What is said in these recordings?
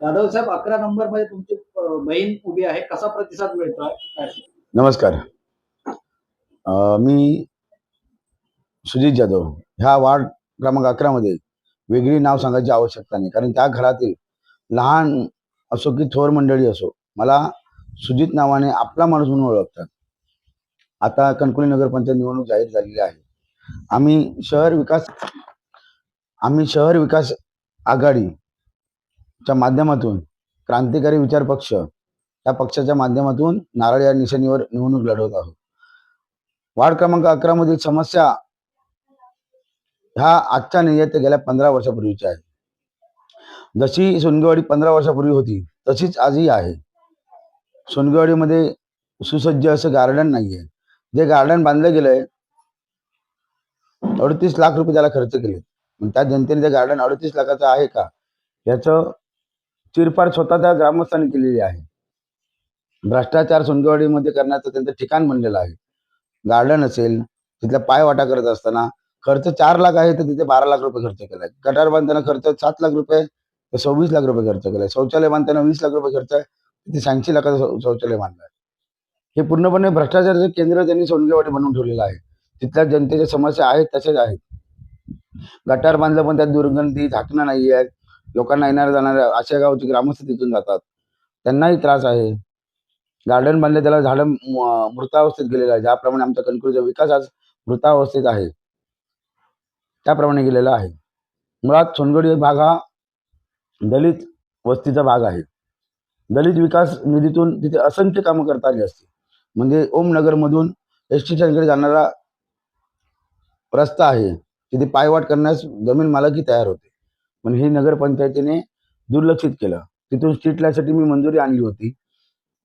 जाधव साहेब अकरा नंबरमध्ये तुमची बहीण उभी आहे. कसा प्रतिसाद मिळतोय? नमस्कार. मी सुजित जाधव. ह्या वार्ड क्रमांक अकरा मध्ये वेगळी नाव सांगायची आवश्यकता नाही. कारण त्या घरातील लहान असो की थोर मंडळी असो मला सुजित नावाने आपला माणूस म्हणून ओळखतात. आता कणकुली नगरपंचायत निवडणूक जाहीर झालेली आहे. आम्ही शहर विकास आम्ही शहर विकास आघाडी च्या माध्यमातून क्रांतिकारी विचार पक्ष त्या पक्षाच्या माध्यमातून नारळ या निशाणीवर निवडणूक लढवत आहोत. वार्ड क्रमांक अकरा मधील समस्या ह्या आजच्या नाही ते गेल्या पंधरा वर्षापूर्वीच्या आहे जशी सोनगेवाडी पंधरा वर्षापूर्वी होती तशीच आजही आहे. सोनगेवाडीमध्ये सुसज्ज असं गार्डन नाहीये. जे गार्डन बांधलं गेलंय अडतीस लाख रुपये त्याला खर्च केले त्या जनतेने ते गार्डन अडतीस लाखाचं आहे का? याचं चिरफाड स्वतः त्या ग्रामस्थांनी केलेली आहे. भ्रष्टाचार सुंदवाडीमध्ये करण्याचं त्यांचं ठिकाण बनलेलं आहे. गार्डन असेल तिथल्या पायवाटा करत असताना खर्च चार लाख आहे तर तिथे बारा लाख रुपये खर्च केलाय. गटार बांधताना खर्च सात लाख रुपये तर सव्वीस लाख रुपये खर्च केलाय. शौचालय बांधताना वीस लाख रुपये खर्च आहे तिथे शहाऐंशी लाखाचं शौचालय शौचालय आहे. हे पूर्णपणे भ्रष्टाचाराचं केंद्र त्यांनी सोनगेवाडी बनवून ठेवलेलं आहे. तिथल्या जनतेच्या समस्या आहेत तसेच आहेत. गटार बांधलं पण त्यात दुर्गंधी झाकणं नाही आहे लोकांना येणाऱ्या जाणाऱ्या अशा गावचे ग्रामस्थ तिथून जातात. त्यांनाही त्रास आहे. गार्डन बांधले त्याला झाडं मृतावस्थेत गेलेलं आहे. ज्याप्रमाणे आमचा कणकुरीचा विकास आज मृतावस्थेत आहे. त्याप्रमाणे गेलेला आहे. मुळात सोनगडी भाग हा दलित वस्तीचा भाग आहे. दलित विकास निधीतून तिथे असंख्य कामं करता आली असते म्हणजे ओमनगरमधून एस टी स्टँडकडे जाणारा रस्ता आहे. तिथे पायवाट करण्यास जमीन मालकी तयार होते. पण हे नगरपंचायतीने दुर्लक्षित केलं. तिथून स्ट्रीट लाईटसाठी मी मंजुरी आणली होती.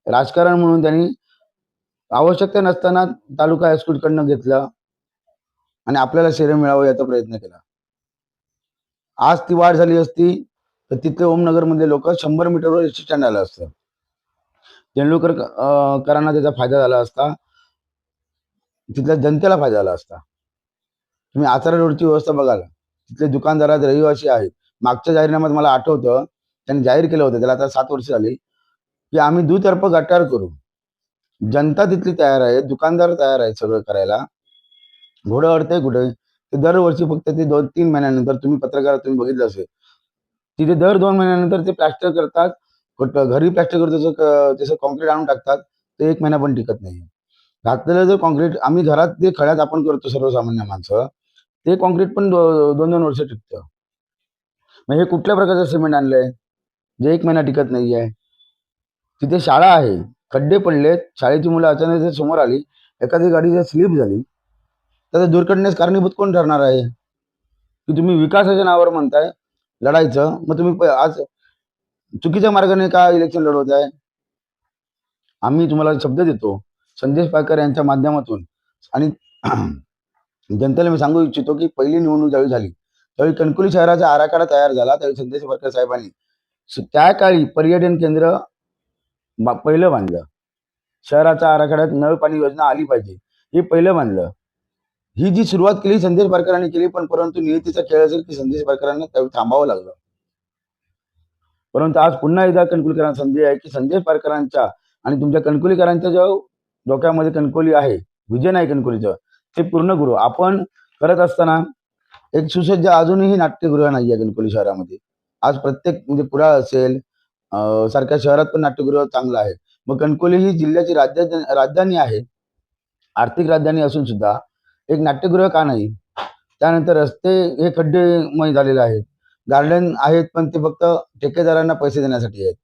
राजकारण म्हणून त्यांनी आवश्यकता नसताना तालुका हायस्कूलकडनं घेतलं आणि आपल्याला श्रेय मिळावं याचा प्रयत्न केला. आज ती वाढ झाली असती तर तिथले ओमनगरमधले लोक शंभर मीटरवर एस स्टँड आलं असतं तेंडुलकर करांना त्याचा फायदा झाला असता. तिथल्या जनतेला फायदा झाला असता. तुम्ही आचारा रोडची व्यवस्था बघाल. तिथले दुकानदारात रहिवासी आहेत. मागच्या जाहीरनाम्यात मला आठवतं त्यांनी जाहीर केलं होतं त्याला आता सात वर्ष झाली की आम्ही दुतर्फ गटार करू. जनता तिथली तयार आहे दुकानदार तयार आहे सगळं करायला. घोडं अडतंय कुठे? ते दरवर्षी फक्त ते दोन तीन महिन्यानंतर तुम्ही पत्रकार तुम्ही बघितलं असेल. तिथे दर दोन महिन्यानंतर ते प्लॅस्टर करतात कुठं घरी प्लॅस्टर करतो तसं क- कॉन्क्रीट आणून टाकतात ते एक महिना पण टिकत नाही. घातलेलं जर कॉन्क्रीट आम्ही घरात ते खड्यात आपण करतो सर्वसामान्य माणसं ते कॉन्क्रीट पण दोन दोन वर्ष टिकतं. मग हे कुठल्या प्रकारचं सिमेंट आणलंय? जे एक महिना टिकत नाही आहे तिथे शाळा आहे. खड्डे पडलेत. शाळेची मुलं अचानक जर समोर आली एखादी गाडी जर स्लिप झाली तर त्या दुर्घटनेस कारणीभूत कोण ठरणार आहे? की तुम्ही विकासाच्या नावावर म्हणताय लढायचं मग तुम्ही प- आज चुकीच्या मार्गाने का इलेक्शन लढवत आहे आम्ही तुम्हाला शब्द देतो संदेश पायकर यांच्या माध्यमातून. आणि जनतेला मी सांगू इच्छितो की पहिली निवडणूक ज्यावेळी झाली त्यावेळी कणकुली शहराचा आराखडा तयार झाला त्यावेळी संदेश पायकर साहेबांनी. त्या काळी पर्यटन केंद्र पहिलं बांधलं. शहराच्या आराखड्यात नळ पाणी योजना आली पाहिजे हे पहिलं बांधलं. ही जी सुरुवात केली संदेश पारकरांनी केली पण परंतु नियतीचा खेळ असेल की संदेश पारकरांना त्यावेळी थांबावं लागलं. परंतु आज पुन्हा एकदा कणकुलीकरांना संधी आहे की संदेश पारकरांच्या आणि तुमच्या कणकुलीकरांच्या जो डोक्यामध्ये कणकोली आहे विजन आहे कणकोलीचं ते पूर्ण करू. आपण करत असताना एक सुसज्ज अजूनही नाट्यगृह नाही आहे कणकोली शहरामध्ये. आज प्रत्येक म्हणजे कुडाळ असेल सारख्या शहरात पण नाट्यगृह चांगलं आहे. मग कणकोली ही जिल्ह्याची राज्य राजधानी आहे. आर्थिक राजधानी असून सुद्धा एक नाट्यगृह का नाही? त्यानंतर रस्ते हे खड्डेमय झालेले आहेत. गार्डन आहेत पण ते फक्त ठेकेदारांना पैसे देण्यासाठी आहेत.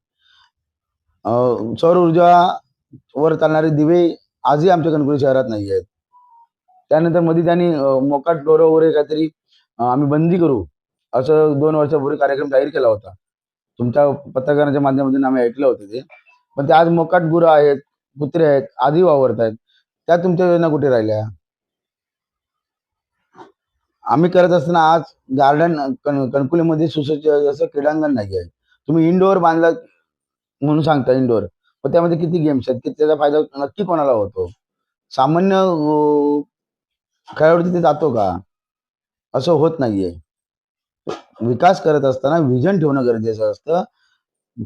सौर ऊर्जा वर चालणारे दिवे आजही आमच्या कणकोली शहरात नाही आहेत त्यानंतरमध्ये त्यांनी मोकाट डोरं वगैरे काहीतरी आम्ही बंदी करू. असं दोन वर्षापूर्वी कार्यक्रम जाहीर केला होता. तुमच्या पत्रकारांच्या माध्यमातून आम्ही ऐकलं होतं ते. पण ते आज मोकाट गुरं आहेत कुत्रे आहेत आधी वावरत आहेत. त्या तुमच्या योजना कुठे राहिल्या? आम्ही करत असताना आज गार्डन कण कणकुलीमध्ये सुसज्ज असं क्रीडांगण नाही आहे. तुम्ही इनडोअर बांधला म्हणून सांगता इनडोअर पण त्यामध्ये किती गेम्स आहेत? की त्याचा फायदा नक्की कोणाला होतो? सामान्य खेळाडू तिथे जातो का? असं होत नाहीये. विकास करत असताना विजन ठेवणं गरजेचं असतं.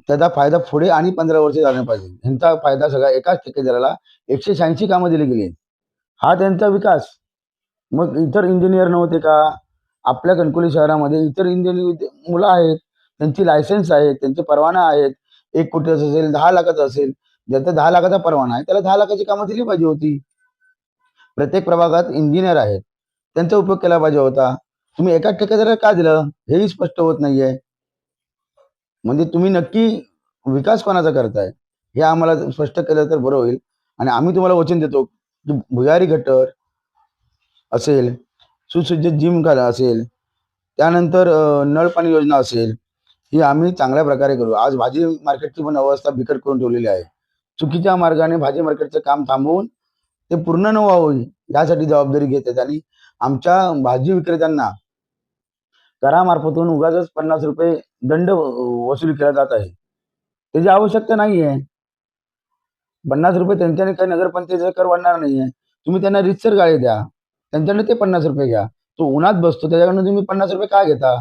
त्याचा फायदा पुढे आणि पंधरा वर्ष झाला पाहिजे. ह्यांचा फायदा सगळा एकाच ठेकेदाराला एकशे शहाऐंशी कामं दिली गेली. हा त्यांचा विकास. मग इतर इंजिनियर नव्हते का? आपल्या कणकोली शहरामध्ये इतर इंजिनियर मुलं आहेत. त्यांची लायसन्स आहे त्यांचे परवाना आहेत. एक कोटीचं असेल दहा लाखाचा असेल. ज्याचा दहा लाखाचा परवाना आहे त्याला दहा लाखाची कामं दिली पाहिजे होती. प्रत्येक प्रभागात इंजिनियर आहेत. त्यांचा उपयोग केला पाहिजे होता. तुम्ही एकाच ठेकेदाराला का दिलं हेही स्पष्ट होत नाहीये. म्हणजे तुम्ही नक्की विकास कोणाचा करताय? हे आम्हाला स्पष्ट केलं तर बरं होईल. आणि आम्ही तुम्हाला वचन देतो की भुयारी गटर असेल सुसज्जित जिम घाला असेल त्यानंतर नळ पाणी योजना असेल ही आम्ही चांगल्या प्रकारे करू. आज भाजी मार्केटची पण अवस्था बिकट करून ठेवलेली आहे. चुकीच्या मार्गाने भाजी मार्केटचं काम थांबवून ते पूर्ण न व्हावं यासाठी जबाबदारी घेत आहेत आणि आमच्या भाजी विक्रेत्यांना करामार्फतून उगाच पन्नास रुपये दंड वसूल केला जात आहे. त्याची आवश्यकता नाही आहे पन्नास रुपये त्यांच्याने काही नगरपंचायतीचा कर वाढणार नाहीये. तुम्ही त्यांना रितसर गाडी द्या. त्यांच्याकडे ते पन्नास रुपये घ्या. तो उन्हात बसतो त्याच्याकडनं तुम्ही पन्नास रुपये का घेता?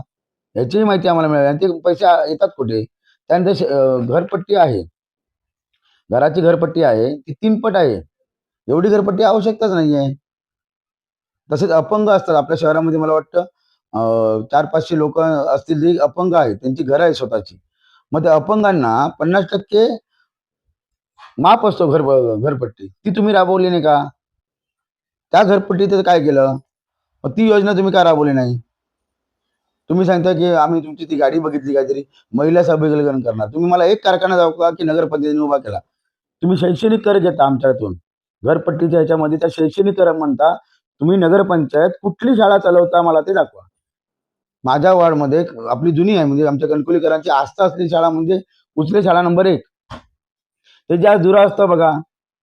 याचीही माहिती आम्हाला मिळाली. आणि ते पैसे येतात कुठे? त्यानंतर घरपट्टी आहे. घराची घरपट्टी आहे. ती तीन पट आहे. एवढी घरपट्टी आवश्यकताच नाही आहे तसेच अपंग असतात. आपल्या शहरामध्ये मला वाटतं चार पाचशे लोक असतील जी अपंग आहेत. त्यांची घरं आहे स्वतःची. मग त्या अपंगांना पन्नास टक्के माफ असतो घर घरपट्टी. ती तुम्ही राबवली नाही का? त्या घरपट्टीचं काय केलं? मग ती योजना तुम्ही का राबवली नाही? तुम्ही सांगता की आम्ही तुमची ती गाडी बघितली काहीतरी महिला सबलीकरण करणार. तुम्ही मला एक कारखाना जाऊ का की नगरपंचायतीने उभा केला. तुम्ही शैक्षणिक कर घेता आमच्यातून. घरपट्टीच्या ह्याच्यामध्ये त्या शैक्षणिक कर म्हणता तुम्ही नगरपंचायत कुठली शाळा चालवता मला ते दाखवा. माझ्या वार्डमध्ये आपली जुनी आहे म्हणजे आमच्या कणकुलीकरांची आस्था असलेली शाळा म्हणजे उचले शाळा नंबर एक. ते ज्या दुरा असतं बघा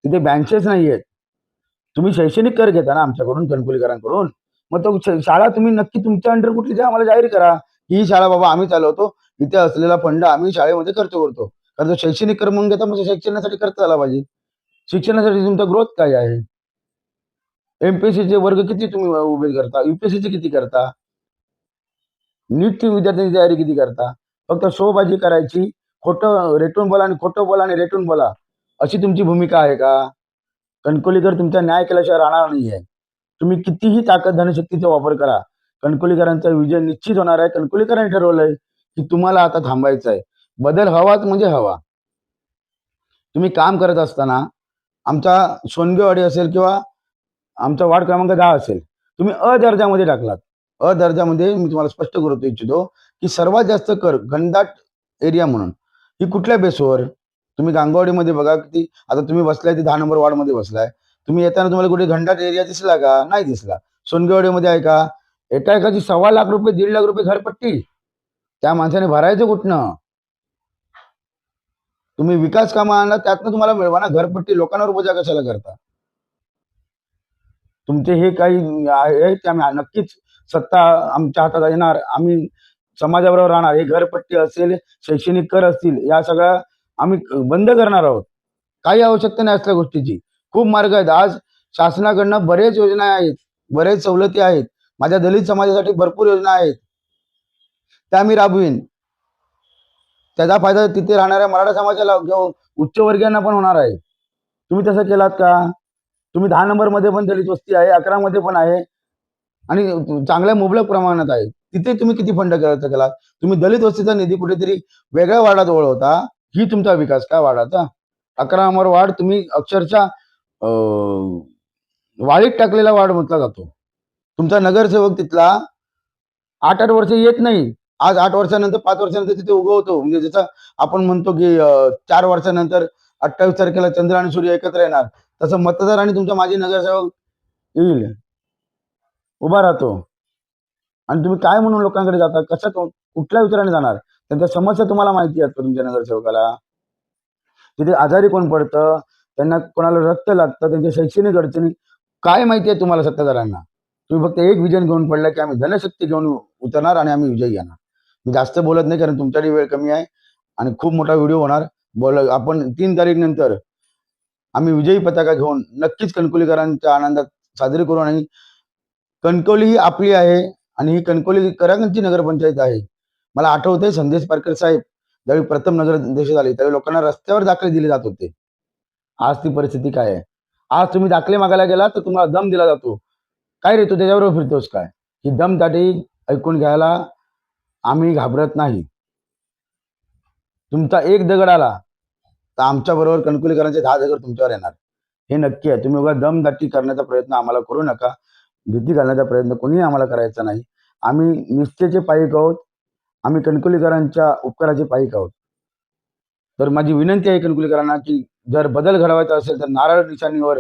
तिथे बँचेस नाही आहेत तुम्ही शैक्षणिक कर घेता ना आमच्याकडून कणकुलीकरांकडून. मग तो शाळा तुम्ही नक्की तुमच्या अंडर कुठली द्या आम्हाला जाहीर करा. ही शाळा बाबा आम्ही चालवतो इथे असलेला फंड आम्ही शाळेमध्ये खर्च करतो. कारण तो शैक्षणिक कर म्हणून घेता मग शैक्षणासाठी खर्च झाला पाहिजे. शिक्षणासाठी तुमचा ग्रोथ काय आहे? एमपीएससी चे वर्ग किती तुम्ही उभे करता? युपीएससीचे किती करता? नीटची विद्यार्थ्यांची तयारी किती करता? फक्त शोबाजी करायची खोटं रेटून बोला आणि खोटं बोला आणि रेटून बोला. अशी तुमची भूमिका आहे का? कणकोलीकर तुमचा न्याय केल्याशिवाय राहणार नाही आहे तुम्ही कितीही ताकद धनशक्तीचा वापर करा. कणकोलीकरांचा विजय निश्चित होणार आहे. कणकोलीकरांनी ठरवलंय की तुम्हाला आता थांबायचं आहे बदल हवाच म्हणजे हवा. तुम्ही काम करत असताना आमचा सोनगेवाडी असेल किंवा आमचा वार्ड क्रमांक दहा असेल. तुम्ही अ दर्जामध्ये टाकलात. अ दर्जामध्ये मी तुम्हाला स्पष्ट करतो इच्छितो की सर्वात जास्त कर घनदाट एरिया म्हणून. ही कुठल्या बेसवर? तुम्ही गांगवाडीमध्ये बघा किती आता तुम्ही बसलाय ते दहा नंबर वार्डमध्ये बसलाय. तुम्ही येताना तुम्हाला कुठे घनदाट एरिया दिसला का? नाही दिसला. सोनगेवाडीमध्ये आहे का? एका एकाची सव्वा लाख रुपये दीड लाख रुपये घरपट्टी. त्या माणसाने भरायचं कुठनं? तुम्ही विकास कामा आणला त्यातनं तुम्हाला मिळवा ना घरपट्टी लोकांवर बोजा कशाला करता? तुमचे हे काही आहे ते आम्ही नक्कीच सत्ता आमच्या हातात येणार. आम्ही समाजाबरोबर राहणार. हे घरपट्टी असेल शैक्षणिक कर असतील या सगळ्या आम्ही बंद करणार आहोत. काही आवश्यकता नाही असल्या गोष्टीची. खूप मार्ग आहेत. आज शासनाकडनं बरेच योजना आहेत. बरेच सवलती आहेत. माझ्या दलित समाजासाठी भरपूर योजना आहेत. त्या मी राबवीन. त्याचा फायदा तिथे राहणाऱ्या मराठा समाजाला उच्चवर्गीयांना पण होणार आहे. तुम्ही तसं केलात का? तुम्ही दहा नंबरमध्ये पण दलित वस्ती आहे अकरा मध्ये पण आहे. आणि चांगल्या मुबलक प्रमाणात आहे. तिथे तुम्ही किती फंड खर्च केला? तुम्ही दलित वस्तीचा निधी कुठेतरी वेगळ्या वार्डात वळवता ही तुमचा विकास काय वाढाचा अकरा नंबर वार्ड तुम्ही अक्षरशः वाळीत टाकलेला वार्ड म्हटला जातो. तुमचा नगरसेवक तिथला आठ आठ वर्ष येत नाही. आज आठ वर्षानंतर पाच वर्षानंतर तिथे उगवतो म्हणजे जसं आपण म्हणतो की चार वर्षानंतर अठ्ठावीस तारखेला चंद्र आणि सूर्य एकत्र येणार. तसं मतदार आणि तुमचा माजी नगरसेवक येईल. उभा राहतो. आणि तुम्ही काय म्हणून लोकांकडे जाता? कशा कुठल्या विचाराने जाणार? त्यांच्या समस्या तुम्हाला माहिती आहेत का तुमच्या नगरसेवकाला? तिथे आजारी कोण पडतं? त्यांना कोणाला रक्त लागतं? त्यांच्या शैक्षणिक अडचणी काय माहिती आहे तुम्हाला सत्ताधाऱ्यांना? तुम्ही फक्त एक विजन घेऊन पडला की आम्ही धनशक्ती घेऊन उतरणार आणि आम्ही विजयी येणार. मी जास्त बोलत नाही कारण तुमच्याकडे वेळ कमी आहे आणि खूप मोठा व्हिडिओ होणार. बोल आपण तीन तारीख नंतर आम्ही विजयी पताका घेऊन नक्कीच कणकोलीकरांच्या आनंदात साजरी करू आणि कणकवली ही आपली आहे आणि ही कणकवलीकरांची नगरपंचायत आहे. मला आठवतंय संदेश पारकर साहेब ज्यावेळी प्रथम नगर देशात झाले त्यावेळी लोकांना रस्त्यावर दाखले दिले जात होते. आज ती परिस्थिती काय आहे? आज तुम्ही दाखले मागायला गेला तर तुम्हाला दम दिला जातो. काय रे तू त्याच्याबरोबर फिरतोस काय? ही दम दाटी ऐकून घ्यायला आम्ही घाबरत नाही. तुमचा एक दगड आला तर आमच्या बरोबर कणकुलीकरांचे दहा जगर तुमच्यावर येणार. हे नक्की आहे. तुम्ही उगा दमदाटी करण्याचा प्रयत्न आम्हाला करू नका. भीती घालण्याचा प्रयत्न कोणीही आम्हाला करायचा नाही. आम्ही निष्ठेचे पायिक आहोत. आम्ही कणकुलीकरांच्या उपकाराचे पायिक आहोत. तर माझी विनंती आहे कणकुलीकरांना की जर बदल घडवायचा असेल तर नारळ निशाणीवर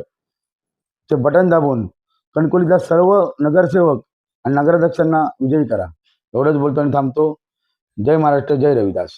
ते बटन दाबून कणकुलीचा सर्व नगरसेवक आणि नगराध्यक्षांना विजयी करा. एवढंच बोलतो आणि थांबतो. जय महाराष्ट्र जय रविदास.